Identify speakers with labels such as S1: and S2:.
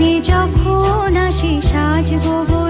S1: দিনে যখন আসি সাজবো বলে খোঁপাটা বেঁধে